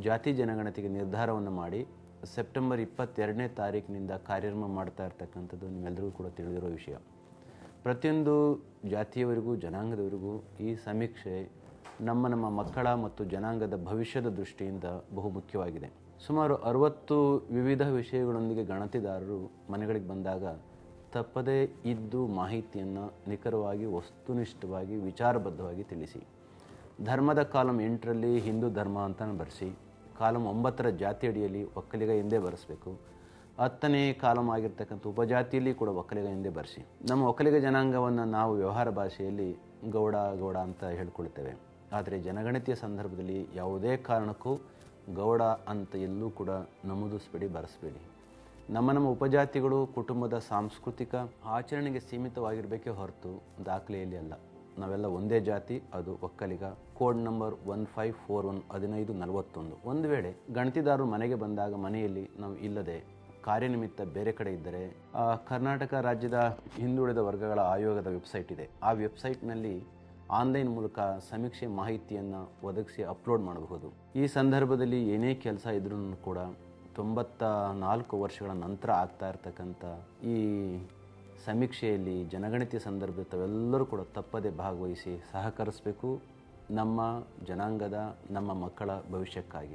ಜಾತಿ ಜನಗಣತಿಗೆ ನಿರ್ಧಾರವನ್ನು ಮಾಡಿ ಸೆಪ್ಟೆಂಬರ್ ಇಪ್ಪತ್ತೆರಡನೇ ತಾರೀಕಿನಿಂದ ಕಾರ್ಯಕ್ರಮ ಮಾಡ್ತಾ ಇರ್ತಕ್ಕಂಥದ್ದು ನಿಮ್ಮೆಲ್ಲರಿಗೂ ಕೂಡ ತಿಳಿದಿರೋ ವಿಷಯ. ಪ್ರತಿಯೊಂದು ಜಾತಿಯವರಿಗೂ, ಜನಾಂಗದವರಿಗೂ ಈ ಸಮೀಕ್ಷೆ ನಮ್ಮ ನಮ್ಮ ಮಕ್ಕಳ ಮತ್ತು ಜನಾಂಗದ ಭವಿಷ್ಯದ ದೃಷ್ಟಿಯಿಂದ ಬಹು ಮುಖ್ಯವಾಗಿದೆ. ಸುಮಾರು ಅರವತ್ತು ವಿವಿಧ ವಿಷಯಗಳೊಂದಿಗೆ ಗಣತಿದಾರರು ಮನೆಗಳಿಗೆ ಬಂದಾಗ ತಪ್ಪದೇ ಇದ್ದು ಮಾಹಿತಿಯನ್ನು ನಿಖರವಾಗಿ, ವಸ್ತುನಿಷ್ಠವಾಗಿ, ವಿಚಾರಬದ್ಧವಾಗಿ ತಿಳಿಸಿ. ಧರ್ಮದ ಕಾಲಂ ಎಂಟರಲ್ಲಿ ಹಿಂದೂ ಧರ್ಮ ಅಂತ ಬರೆಸಿ ಕಾಲಂ ಒಂಬತ್ತರ ಜಾತಿ ಅಡಿಯಲ್ಲಿ ಒಕ್ಕಲಿಗ ಎಂದೇ ಬರೆಸಬೇಕು. ಹತ್ತನೇ ಕಾಲಮ್ ಆಗಿರ್ತಕ್ಕಂಥ ಉಪಜಾತಿಯಲ್ಲಿ ಕೂಡ ಒಕ್ಕಲಿಗ ಎಂದೇ ಬರೆಸಿ. ನಮ್ಮ ಒಕ್ಕಲಿಗ ಜನಾಂಗವನ್ನು ನಾವು ವ್ಯವಹಾರ ಭಾಷೆಯಲ್ಲಿ ಗೌಡ ಗೌಡ ಅಂತ ಹೇಳ್ಕೊಳ್ತೇವೆ. ಆದರೆ ಜನಗಣತಿಯ ಸಂದರ್ಭದಲ್ಲಿ ಯಾವುದೇ ಕಾರಣಕ್ಕೂ ಗೌಡ ಅಂತ ಎಲ್ಲೂ ಕೂಡ ನಮೂದಿಸ್ಬೇಡಿ ಬರೆಸಬೇಡಿ. ನಮ್ಮ ನಮ್ಮ ಉಪಜಾತಿಗಳು ಕುಟುಂಬದ ಸಾಂಸ್ಕೃತಿಕ ಆಚರಣೆಗೆ ಸೀಮಿತವಾಗಿರಬೇಕೇ ಹೊರತು ದಾಖಲೆಯಲ್ಲಿ ಅಲ್ಲ. ನಾವೆಲ್ಲ ಒಂದೇ ಜಾತಿ, ಅದು Vokkaliga. Code number one five four one ಹದಿನೈದು ನಲವತ್ತೊಂದು. ಒಂದು ವೇಳೆ ಗಣತಿದಾರರು ಮನೆಗೆ ಬಂದಾಗ ಮನೆಯಲ್ಲಿ ನಾವು ಇಲ್ಲದೆ ಕಾರ್ಯನಿಮಿತ್ತ ಬೇರೆ ಕಡೆ ಇದ್ದರೆ ಕರ್ನಾಟಕ ರಾಜ್ಯದ ಹಿಂದುಳಿದ ವರ್ಗಗಳ ಆಯೋಗದ ವೆಬ್ಸೈಟ್ ಇದೆ. ಆ ವೆಬ್ಸೈಟ್ನಲ್ಲಿ ಆನ್ಲೈನ್ ಮೂಲಕ ಸಮೀಕ್ಷೆ ಮಾಹಿತಿಯನ್ನು ಒದಗಿಸಿ ಅಪ್ಲೋಡ್ ಮಾಡಬಹುದು. ಈ ಸಂದರ್ಭದಲ್ಲಿ ಏನೇ ಕೆಲಸ ಇದ್ರೂ ಕೂಡ ತೊಂಬತ್ತ ನಾಲ್ಕು ವರ್ಷಗಳ ನಂತರ ಆಗ್ತಾ ಇರ್ತಕ್ಕಂಥ ಈ ಸಮೀಕ್ಷೆಯಲ್ಲಿ ಜನಗಣತಿ ಸಂದರ್ಭ ತಾವೆಲ್ಲರೂ ಕೂಡ ತಪ್ಪದೆ ಭಾಗವಹಿಸಿ ಸಹಕರಿಸಬೇಕು ನಮ್ಮ ಜನಾಂಗದ ನಮ್ಮ ಮಕ್ಕಳ ಭವಿಷ್ಯಕ್ಕಾಗಿ.